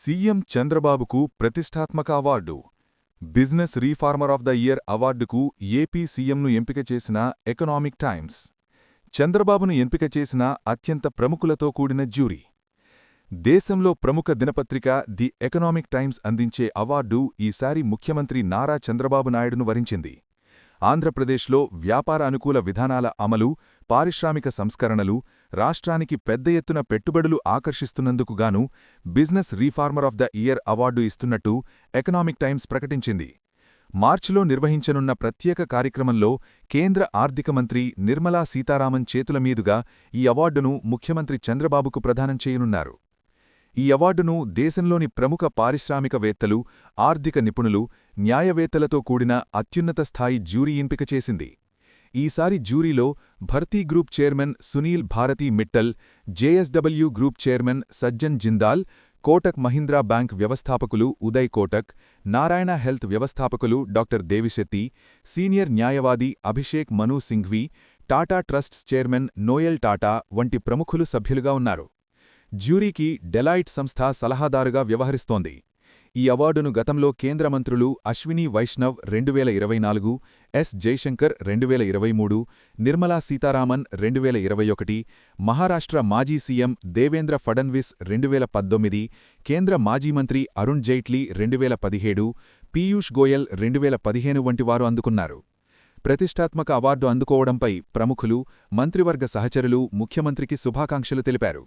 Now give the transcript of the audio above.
CM చంద్రబాబుకు ప్రతిష్టాత్మక award. Business reformer of the year అవార్డుకు AP సీఎంను ఎంపిక చేసిన ఎకనామిక్ టైమ్స్. చంద్రబాబును ఎంపిక చేసిన అత్యంత ప్రముఖులతో కూడిన జ్యూరీ. దేశంలో ప్రముఖ దినపత్రిక ది ఎకనామిక్ టైమ్స్ అందించే అవార్డు ఈసారి ముఖ్యమంత్రి నారా చంద్రబాబు నాయుడును వరించింది. ఆంధ్రప్రదేశ్లో వ్యాపార అనుకూల విధానాల అమలు పారిశ్రామిక సంస్కరణలు రాష్ట్రానికి పెద్ద ఎత్తున పెట్టుబడులు ఆకర్షిస్తున్నందుకుగాను business reformer of the year award ఇస్తున్నట్టు ఎకనామిక్ టైమ్స్ ప్రకటించింది. మార్చిలో నిర్వహించనున్న ప్రత్యేక కార్యక్రమంలో కేంద్ర ఆర్థిక మంత్రి నిర్మలా సీతారామన్ చేతుల మీదుగా ఈ అవార్డును ముఖ్యమంత్రి చంద్రబాబుకు ప్రదానం చేయనున్నారు. ఈ అవార్డును దేశంలోని ప్రముఖ పారిశ్రామికవేత్తలు ఆర్థిక నిపుణులు న్యాయవేత్తలతో కూడిన అత్యున్నత స్థాయి జ్యూరీ ఎంపిక చేసింది. ఈసారి జ్యూరీలో Bharti group chairman Sunil Bharti Mittal JSW group chairman Sajjan Jindal Kotak Mahindra bank వ్యవస్థాపకులు ఉదయ్ కోటక్ నారాయణ హెల్త్ వ్యవస్థాపకులు డాక్టర్ దేవిశెట్టి సీనియర్ న్యాయవాది అభిషేక్ మను సింఘ్వీ టాటా ట్రస్ట్స్ చైర్మన్ నోయల్ టాటా వంటి ప్రముఖులు సభ్యులుగా ఉన్నారు. జ్యూరీకి డెలాయిట్ సంస్థ సలహాదారుగా వ్యవహరిస్తోంది. ఈ అవార్డును గతంలో కేంద్ర మంత్రులు అశ్విని వైష్ణవ్ రెండు వేల ఇరవై నాలుగు ఎస్ జైశంకర్ రెండు వేల ఇరవై మూడు నిర్మలా సీతారామన్ రెండు వేల ఇరవై ఒకటి మహారాష్ట్ర మాజీ సీఎం దేవేంద్ర ఫడన్విస్ రెండు వేల పద్దొమ్మిది కేంద్ర మాజీ మంత్రి అరుణ్ జైట్లీ రెండు వేల పదిహేడు పీయూష్ గోయల్ రెండు వేల పదిహేను వంటివారు అందుకున్నారు. ప్రతిష్టాత్మక అవార్డు అందుకోవడంపై ప్రముఖులు మంత్రివర్గ సహచరులు ముఖ్యమంత్రికి శుభాకాంక్షలు తెలిపారు.